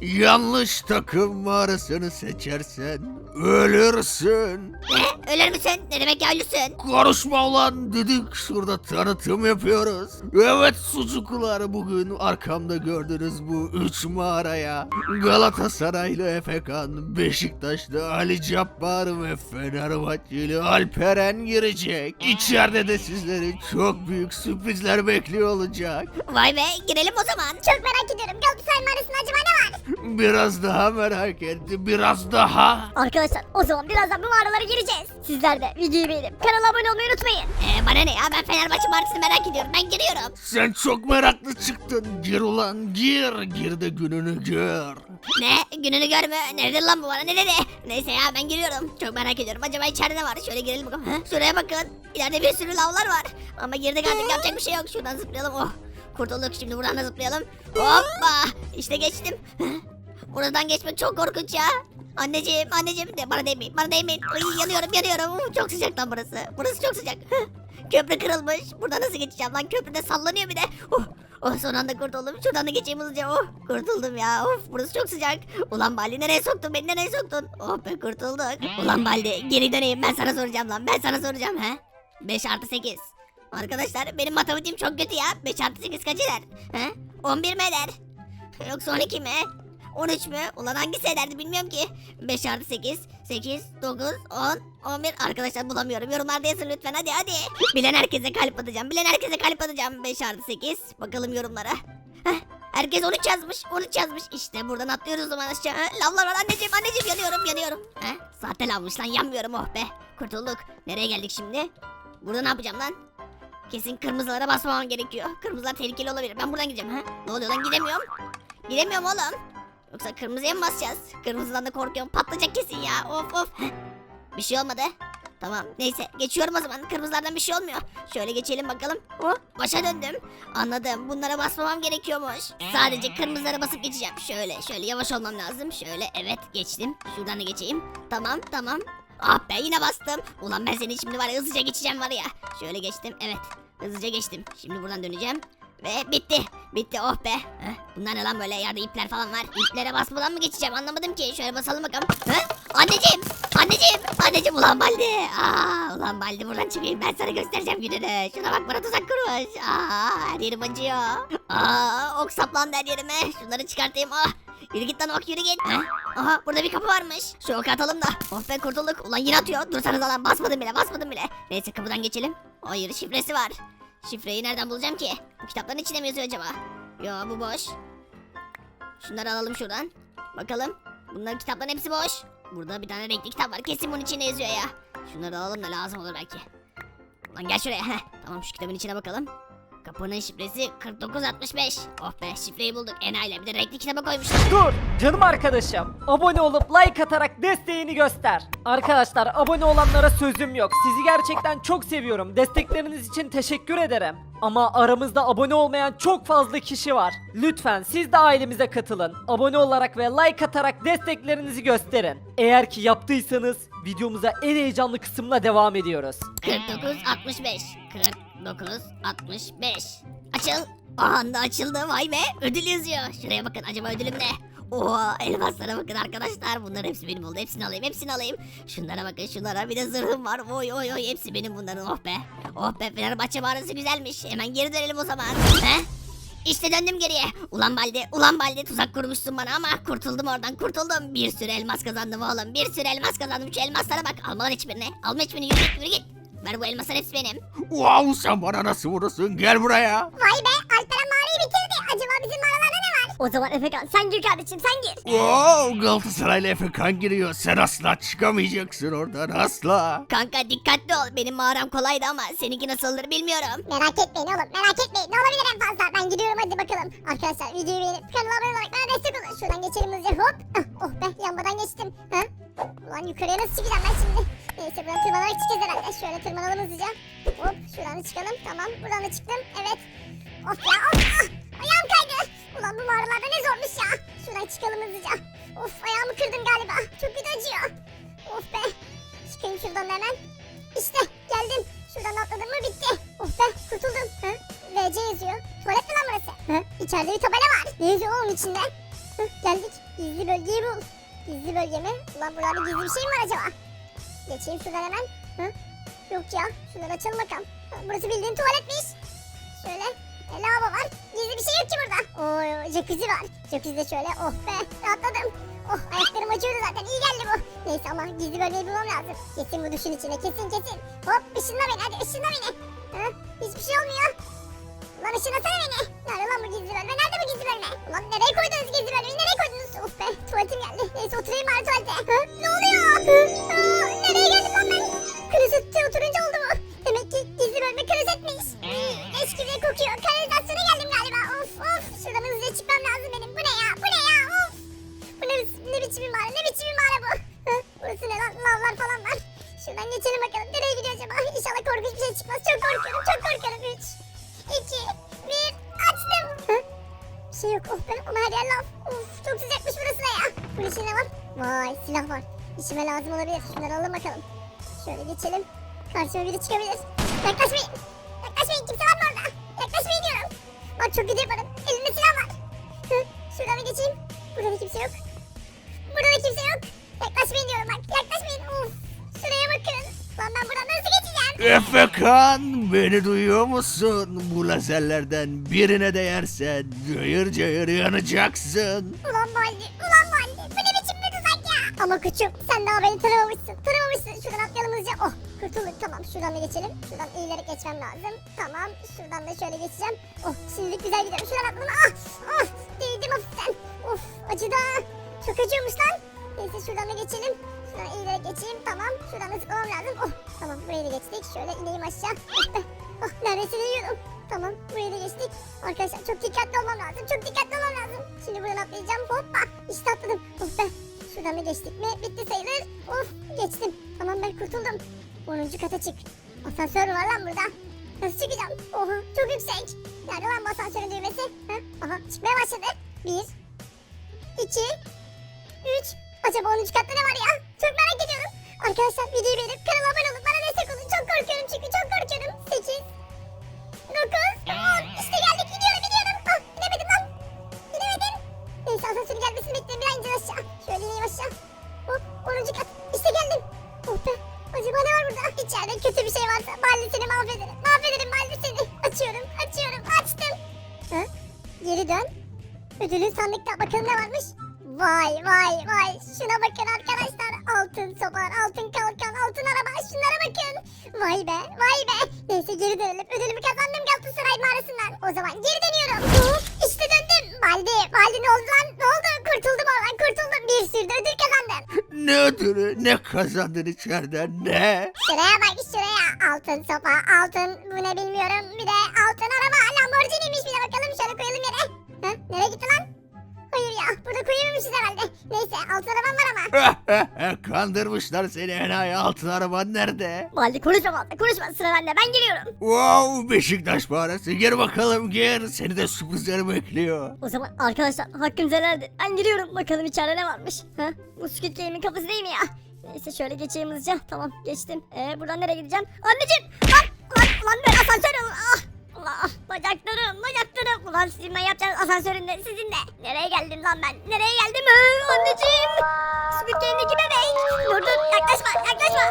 Yanlış takım mağarasını seçersen ölürsün. Ne? Ölür müsün? Ne demek ya ölürsün? Konuşma ulan dedik şurada tanıtım yapıyoruz. Evet sucuklar bugün arkamda gördüğünüz bu üç mağaraya Galatasaraylı Efekan, Beşiktaşlı Ali Cabbar ve Fenerbahçeli Alperen girecek. İçeride de sizleri çok büyük sürprizler bekliyor olacak. Vay be girelim o zaman. Çok merak ediyorum. Galatasaray mağarasında acaba ne var? Biraz daha merak etti, biraz daha. Arkadaşlar o zaman birazdan bu mağaralara gireceğiz. Sizler de videoyu beğenip kanala abone olmayı unutmayın. Ee, bana ne ya ben Fenerbahçe markasını merak ediyorum. Ben giriyorum. Sen çok meraklı çıktın. Gir ulan gir, gir de gününü gör. Ne? Gününü görme. Nerede lan bu bana? Ne dedi? Neyse ya ben giriyorum. Çok merak ediyorum. Acaba içeride ne var? Şöyle girelim bakalım. Ha? Şuraya bakın. İleride bir sürü lavlar var. Ama girdik artık yapacak bir şey yok. Şuradan zıplayalım. Oh. Kurtulduk. Şimdi buradan da zıplayalım. Hoppa. İşte geçtim. Hı? Buradan geçmek çok korkunç ya. Anneciğim, anneciğim de bana değmeyin, bana değmeyin. Ay, yanıyorum, yanıyorum. Çok sıcak lan burası. Burası çok sıcak. Köprü kırılmış. Buradan nasıl geçeceğim lan? Köprüde sallanıyor bir de. Oh, oh son anda kurtuldum. Şuradan da geçeyim hızlıca. Oh, kurtuldum ya. Of, burası çok sıcak. Ulan Baldi nereye soktun beni? Nereye soktun? Oh be kurtulduk. Ulan Baldi geri döneyim. Ben sana soracağım lan. Ben sana soracağım he. 5 artı 8. Arkadaşlar benim matematiğim çok kötü ya. 5 artı 8 kaç eder? He? 11 mi eder? Yoksa 12 mi? 13 mü? Ulan hangisi ederdi bilmiyorum ki. 5 artı 8, 8, 9, 10, 11. Arkadaşlar bulamıyorum. Yorumlarda yazın lütfen hadi hadi. Bilen herkese kalp atacağım. Bilen herkese kalp atacağım. 5 artı 8. Bakalım yorumlara. Heh, herkes 13 yazmış. 13 yazmış. İşte buradan atlıyoruz o zaman aşağı. Ha, Lavlar var anneciğim anneciğim yanıyorum yanıyorum. Heh, sahte lavmış lan yanmıyorum oh be. Kurtulduk. Nereye geldik şimdi? Burada ne yapacağım lan? Kesin kırmızılara basmamam gerekiyor. Kırmızılar tehlikeli olabilir. Ben buradan gideceğim. Ha? Ne oluyor lan gidemiyorum. Gidemiyorum oğlum. Yoksa kırmızıya mı basacağız? Kırmızıdan da korkuyorum. Patlayacak kesin ya. Of of. Bir şey olmadı. Tamam. Neyse geçiyorum o zaman. Kırmızılardan bir şey olmuyor. Şöyle geçelim bakalım. Oh, başa döndüm. Anladım. Bunlara basmamam gerekiyormuş. Sadece kırmızılara basıp geçeceğim. Şöyle şöyle yavaş olmam lazım. Şöyle evet geçtim. Şuradan da geçeyim. Tamam tamam. Ah be yine bastım. Ulan ben seni şimdi var ya hızlıca geçeceğim var ya. Şöyle geçtim. Evet. Hızlıca geçtim. Şimdi buradan döneceğim. Ve bitti. Bitti oh be. Heh, bunlar ne lan böyle yerde ipler falan var. İplere basmadan mı geçeceğim anlamadım ki. Şöyle basalım bakalım. Heh, anneciğim. Anneciğim. Anneciğim ulan Baldi. Aa, ulan Baldi buradan çıkayım ben sana göstereceğim gününü. Şuna bak bana tuzak kurmuş. Aa, her yerim acıyor. Aa, ok saplandı her yerime. Şunları çıkartayım. Ah. Yürü git lan ok yürü git. Heh, Aha burada bir kapı varmış. Şu oku atalım da. Oh be kurtulduk. Ulan yine atıyor. Dursanız lan basmadım bile basmadım bile. Neyse kapıdan geçelim. Hayır şifresi var. Şifreyi nereden bulacağım ki? Bu kitapların içinde mi yazıyor acaba? Yo bu boş. Şunları alalım şuradan. Bakalım. Bunların kitapların hepsi boş. Burada bir tane renkli kitap var. Kesin bunun içinde yazıyor ya. Şunları alalım da lazım olur belki. Lan gel şuraya. Heh. Tamam şu kitabın içine bakalım. Kapının şifresi 4965. Oh be şifreyi bulduk. Enayiler bir de renkli kitaba koymuşlar. Dur canım arkadaşım. Abone olup like atarak desteğini göster. Arkadaşlar abone olanlara sözüm yok. Sizi gerçekten çok seviyorum. Destekleriniz için teşekkür ederim. Ama aramızda abone olmayan çok fazla kişi var. Lütfen siz de ailemize katılın. Abone olarak ve like atarak desteklerinizi gösterin. Eğer ki yaptıysanız videomuza en heyecanlı kısımla devam ediyoruz. 4965 4965 Açıl. Anda açıldı. Vay be ödül yazıyor. Şuraya bakın acaba ödülüm ne? Oha elmaslara bakın arkadaşlar. Bunların hepsi benim oldu. Hepsini alayım hepsini alayım. Şunlara bakın şunlara. Bir de zırhım var. Oy oy oy. Hepsi benim bunların. Oh be. Oh be Fenerbahçe mağarası güzelmiş. Hemen geri dönelim o zaman. He? İşte döndüm geriye. Ulan Baldi, ulan Baldi tuzak kurmuşsun bana ama kurtuldum oradan kurtuldum. Bir sürü elmas kazandım oğlum. Bir sürü elmas kazandım. Şu elmaslara bak. Alma lan hiçbirini. Alma hiçbirini. Yürü git, yürü git. Ver bu elmaslar hepsi benim. Wow sen bana nasıl vurursun gel buraya. Vay be Alperen mağarayı bitirdi. Acaba bizim mağaralarda ne var? O zaman Efekan sen gir kardeşim sen gir. Wow Galatasaraylı Efekan giriyor. Sen asla çıkamayacaksın oradan asla. Kanka dikkatli ol. Benim mağaram kolaydı ama seninki nasıldır bilmiyorum. Merak etmeyin oğlum merak etmeyin. Ne olabilir en fazla? Ben Arkadaşlar videoyu beğenip kanala abone olarak bana destek olun. Şuradan geçelim hızlıca hop. Ah, oh be yanmadan geçtim. Ha? Ulan yukarıya nasıl çıkacağım ben şimdi? Neyse buradan tırmanarak çıkacağız herhalde. Şöyle tırmanalım hızlıca. Hop şuradan da çıkalım. Tamam buradan da çıktım. Evet. Of ya of. Ah, ayağım kaydı. Ulan bu mağaralarda ne zormuş ya. Şuradan çıkalım hızlıca. Of ayağımı kırdım galiba. Çok kötü acıyor. Of be. Çıkayım şuradan da hemen. İşte geldim. Şuradan atladım mı bitti. Oh be kurtuldum. Hı? VC yazıyor. Tuvalet mi burası? Hı? İçeride bir tabela var. Ne yazıyor onun içinde? Hı? Geldik. Gizli bölgeyi bul. Gizli bölge mi? Ulan buralarda gizli bir şey mi var acaba? Geçeyim şuradan hemen. Hı? Yok ya. Şunları açalım bakalım. Burası bildiğin tuvaletmiş. Şöyle. E, lavabo var. Gizli bir şey yok ki burada. Oy, jacuzzi var. Jacuzzi de şöyle. Oh be. Rahatladım. Oh ayaklarım acıyordu zaten. İyi geldi bu. Neyse ama gizli bölgeyi bulmam lazım. Kesin bu duşun içine. Kesin kesin. Hop ışınla beni. Hadi ışınla beni. Ha? Hiçbir şey olmuyor. Işınlasana beni. Nerede lan bu gizli bölme? Nerede bu gizli bölme? Ulan nereye koydunuz gizli bölmeyi? Nereye koydunuz? Of be tuvaletim geldi. Neyse oturayım bari tuvalete. Hı? Ne oluyor? Aa, nereye geldim lan ben? Klozette oturunca oldu mu? Demek ki gizli bölme klozetmiş. Leş gibi kokuyor. Kanalizasyona geldim galiba. Of of. Şuradan hızlıca çıkmam lazım benim. Bu ne ya? Bu ne ya? Of. Bu ne, ne biçim bir mağara? Ne biçim bir mağara bu? Hı? Burası ne lan? Lavlar falan var. Şuradan geçelim bakalım. Nereye gidiyor acaba? İnşallah korkunç bir şey çıkmaz. Çok korkuyorum. Her yer lav. Of. Çok sıcakmış burası da ya. Bunun içinde var? Vay silah var. İşime lazım olabilir. Şunları alalım bakalım. Şöyle geçelim. Karşıma biri çıkabilir. Yaklaşmayın. Yaklaşmayın. Kimse var mı orada? Yaklaşmayın diyorum. Bak çok kötü yaparım. Elimde silah var. Hı? Şuradan bir geçeyim. Burada da kimse yok. Burada da kimse yok. Yaklaşmayın diyorum bak. Yaklaşmayın. Of. Şuraya bakın. Lan ben buradan nasıl? Efekan beni duyuyor musun? Bu lazerlerden birine değersen cayır cayır yanacaksın. Ulan Baldi. Ulan Baldi. Bu ne biçim bir tuzak ya? Ama küçüm sen daha beni tanımamışsın. Tanımamışsın. Şuradan atlayalım hızlıca. Oh kurtulduk tamam. Şuradan da geçelim. Şuradan eğilerek geçmem lazım. Tamam. Şuradan da şöyle geçeceğim. Oh şimdilik güzel gidiyorum. Şuradan atladım. Ah. Ah. Değdim hafiften. Of acıdı. Çok acıyormuş lan. Neyse şuradan da geçelim. Şuradan eğilerek geçeyim. Tamam. Şuradan da zıplamam lazım. Oh tamam geçtik. Şöyle ineyim aşağı. Oh be. Oh neredeyse değiyordum. Tamam burayı da geçtik. Arkadaşlar çok dikkatli olmam lazım. Çok dikkatli olmam lazım. Şimdi buradan atlayacağım. Hoppa. İşte atladım. Oh be. Şuradan da geçtik mi? Bitti sayılır. Of geçtim. Tamam ben kurtuldum. 10. kata çık. Asansör var lan burada. Nasıl çıkacağım? Oha çok yüksek. Nerede lan bu asansörün düğmesi? Ha? Aha çıkmaya başladı. 1 2 3 Acaba 10. katta ne var ya? Çok merak ediyorum. Arkadaşlar videoyu beğenip kanala abone olup bana olun. Çok korkuyorum çünkü çok korkuyorum. 8 9 10 İşte geldik gidiyorum gidiyorum. Ah inemedim lan. İnemedim. Neyse asansörün gelmesini bekleyin. Bir an ineceğiz aşağı. Şöyle ineyim aşağı. Hop 10. kat. İşte geldim. Oh be. Acaba ne var burada? İçeride kötü bir şey varsa Baldi seni mahvederim. Mahvederim Baldi seni. Açıyorum açıyorum açtım. Ha? Geri dön. Ödülün sandıkta bakalım ne varmış. Vay vay vay. Şuna bakın arkadaşlar. Altın sopalar, altın kalkan, altın araba. Şunlara bakın. Vay be vay be. Neyse geri dönelim. Ödülümü kazandım Galatasaray mağarasından. O zaman geri dönüyorum. Hop, işte döndüm. Baldi, Baldi ne oldu lan? Ne oldu? Kurtuldum oradan kurtuldum. Bir sürü ödül kazandım. Ne ödülü ne kazandın içeriden ne? Şuraya bak şuraya. Altın sopa, altın bu ne bilmiyorum. Bir de altın araba. Lamborghini'ymiş bir de bakalım. Şöyle koyalım yere. Ha? Nereye gitti lan? Hayır ya. Burada koyamamışız herhalde. Neyse altın arabam var ama. Kandırmışlar seni enayi altın araban nerede? Baldi konuşma Baldi konuşma sıra bende ben geliyorum. Wow Beşiktaş mağarası gir bakalım gir seni de sürprizler bekliyor. O zaman arkadaşlar hakkınızı helal edin. Ben giriyorum bakalım içeride ne varmış. Ha? Bu Squid Game'in kapısı değil mi ya? Neyse şöyle geçeyim hızlıca. Tamam geçtim. Ee buradan nereye gideceğim? Anneciğim! Lan! Lan! Lan ben asansör. Ah! Allah! Bacaklarım! Bacaklarım! Ulan sizin ben yapacağınız asansöründe sizinle. Nereye geldim lan ben? Nereye geldim? Anneciğim! Squid Game'deki bebek! Dur dur yaklaşma yaklaşma!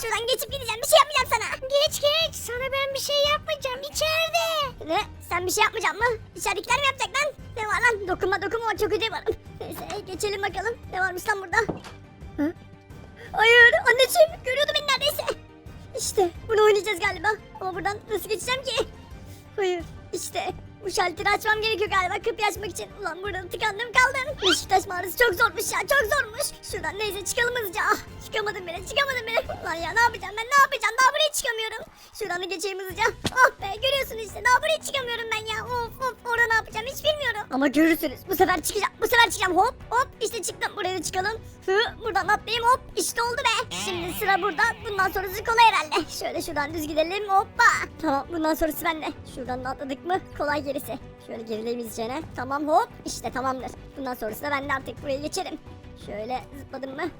Şuradan geçip gideceğim bir şey yapmayacağım sana. Geç geç sana ben bir şey yapmayacağım içeride. Ne? Sen bir şey yapmayacak mı? İçeridekiler mi yapacak lan? Ne var lan? Dokunma dokunma bak çok ödeyim. Neyse geçelim bakalım. Ne varmış lan burada? Hı? Hayır anneciğim görüyordu beni neredeyse. İşte bunu oynayacağız galiba. Ama buradan nasıl geçeceğim ki? Hayır işte bu şalteri açmam gerekiyor galiba kapıyı açmak için. Ulan burada tıkandım kaldım. Beşiktaş mağarası çok zormuş ya çok zormuş. Şuradan neyse çıkalım hızlıca. Ah, çıkamadım bile çıkamadım bile. Ulan ya ne yapacağım ben ne yapacağım daha buraya çıkamıyorum. Şuradan da geçeyim hızlıca. Oh be görüyorsun işte daha buraya çıkamıyorum ben ya. Of of orada ne yapacağım hiç bilmiyorum. Ama görürsünüz bu sefer çıkacağım bu sefer çıkacağım hop hop işte çıktım buraya da çıkalım. Hı, buradan atlayayım hop işte oldu be. Şimdi sıra burada bundan sonrası kolay herhalde. Şöyle şuradan düz gidelim hoppa. Tamam bundan sonrası bende. Şuradan da atladık mı kolay gerisi. Şöyle gerileyim izleyeceğine. Tamam hop işte tamamdır. Bundan sonrası da bende artık buraya geçerim. Şöyle zıpladım mı?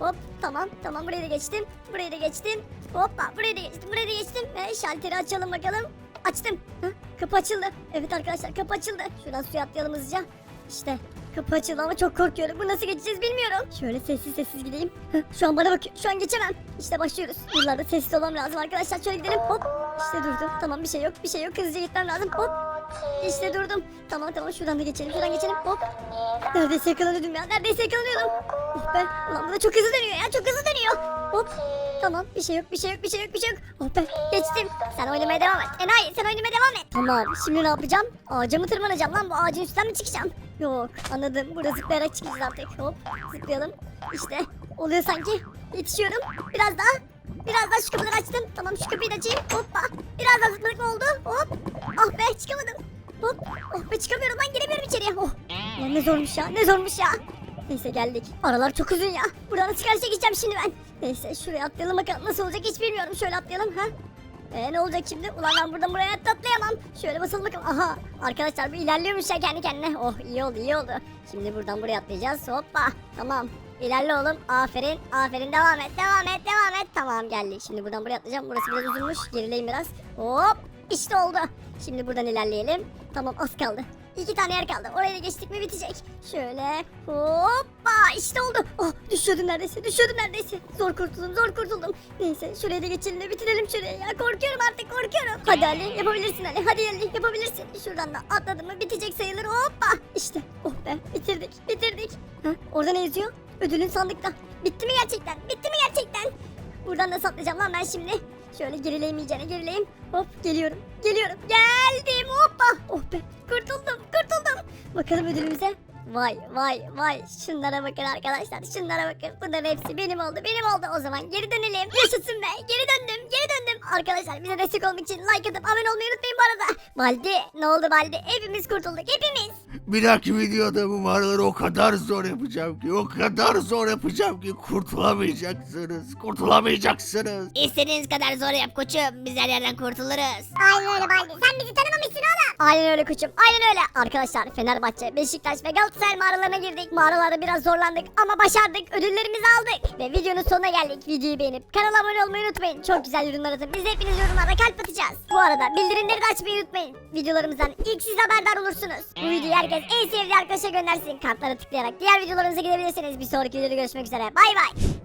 Hop tamam tamam buraya da geçtim. Buraya da geçtim. Hoppa buraya da geçtim. Buraya da geçtim. Ve şalteri açalım bakalım. Açtım. Hı, kapı açıldı. Evet arkadaşlar kapı açıldı. Şuradan suya atlayalım hızlıca. İşte Kapı açıldı ama çok korkuyorum. Bu nasıl geçeceğiz bilmiyorum. Şöyle sessiz sessiz gideyim. Heh, Şu an bana bakıyor. Şu an geçemem. İşte başlıyoruz. Buralarda sessiz olmam lazım arkadaşlar. Şöyle gidelim. Hop. İşte durdu. Tamam bir şey yok. Bir şey yok. Hızlıca gitmem lazım. Hop. İşte durdum. Tamam tamam şuradan da geçelim. Şuradan geçelim. Hop. Neredeyse yakalanıyordum ya. Neredeyse yakalanıyordum. Oh be. Ulan bu da çok hızlı dönüyor ya. Çok hızlı dönüyor. Hop. Tamam bir şey yok bir şey yok bir şey yok bir şey yok. Oh be geçtim. Sen oynamaya devam et. Enayi sen oynamaya devam et. Tamam şimdi ne yapacağım? Ağaca mı tırmanacağım lan bu ağacın üstten mi çıkacağım? Yok anladım. Burada zıplayarak çıkacağız artık. Hop zıplayalım. İşte oluyor sanki. Yetişiyorum. Biraz daha. Biraz daha şu kapıları açtım. Tamam şu kapıyı da açayım. Hoppa. Biraz daha zıpladık mı oldu? Hop. Ah be çıkamadım. Hop. Oh be çıkamıyorum lan giremiyorum içeriye. Oh. Lan ne zormuş ya ne zormuş ya. Neyse geldik. Aralar çok uzun ya. Buradan nasıl karşıya şimdi ben? Neyse şuraya atlayalım bakalım nasıl olacak hiç bilmiyorum. Şöyle atlayalım ha. Ee, ne olacak şimdi? Ulan ben buradan buraya atlayamam. Şöyle basalım bakalım. Aha arkadaşlar bu ilerliyormuş ya kendi kendine. Oh iyi oldu iyi oldu. Şimdi buradan buraya atlayacağız. Hoppa. Tamam. İlerle oğlum. Aferin. Aferin. Devam et. Devam et. Devam et. Tamam geldi. Şimdi buradan buraya atlayacağım. Burası biraz uzunmuş. Gerileyim biraz. Hop. İşte oldu. Şimdi buradan ilerleyelim. Tamam az kaldı. İki tane yer kaldı. Oraya da geçtik mi bitecek. Şöyle hoppa işte oldu. Oh düşüyordum neredeyse düşüyordum neredeyse. Zor kurtuldum zor kurtuldum. Neyse şuraya da geçelim de bitirelim şuraya ya. Korkuyorum artık korkuyorum. Hadi Ali yapabilirsin Ali. Hadi Ali yapabilirsin. Şuradan da atladım mı bitecek sayılır hoppa. İşte oh be bitirdik bitirdik. Ha, orada ne yazıyor? Ödülün sandıkta. Bitti mi gerçekten? Bitti mi gerçekten? Buradan da saplayacağım lan ben şimdi. Şöyle gerileyim iyicene gerileyim. Hop geliyorum. Geliyorum. Geldim hoppa. Oh be kurtuldum kurtuldum. Bakalım ödülümüze. Vay vay vay. Şunlara bakın arkadaşlar. Şunlara bakın. Bunların hepsi benim oldu. Benim oldu. O zaman geri dönelim. Yaşasın be. Geri döndüm. Geri döndüm. Arkadaşlar bize destek olmak için like atıp abone olmayı unutmayın bu arada. Baldi ne oldu Baldi? Hepimiz kurtulduk. Hepimiz. Bir dahaki videoda bu mağaraları o kadar zor yapacağım ki, o kadar zor yapacağım ki kurtulamayacaksınız, kurtulamayacaksınız. İstediğiniz kadar zor yap koçum. Biz her yerden kurtuluruz. Aynen öyle Baldi. Sen bizi tanımamışsın oğlum. Aynen öyle koçum. Aynen öyle. Arkadaşlar Fenerbahçe, Beşiktaş ve Galatasaray mağaralarına girdik. Mağaralarda biraz zorlandık ama başardık. Ödüllerimizi aldık. Ve videonun sonuna geldik. Videoyu beğenip kanala abone olmayı unutmayın. Çok güzel yorumlar atın. Biz hepiniz yorumlarda kalp atacağız. Bu arada bildirimleri de açmayı unutmayın. Videolarımızdan ilk siz haberdar olursunuz. Bu videoyu herkes en sevdiği arkadaşa göndersin. Kartlara tıklayarak diğer videolarımıza gidebilirsiniz. Bir sonraki videoda görüşmek üzere. Bay bay.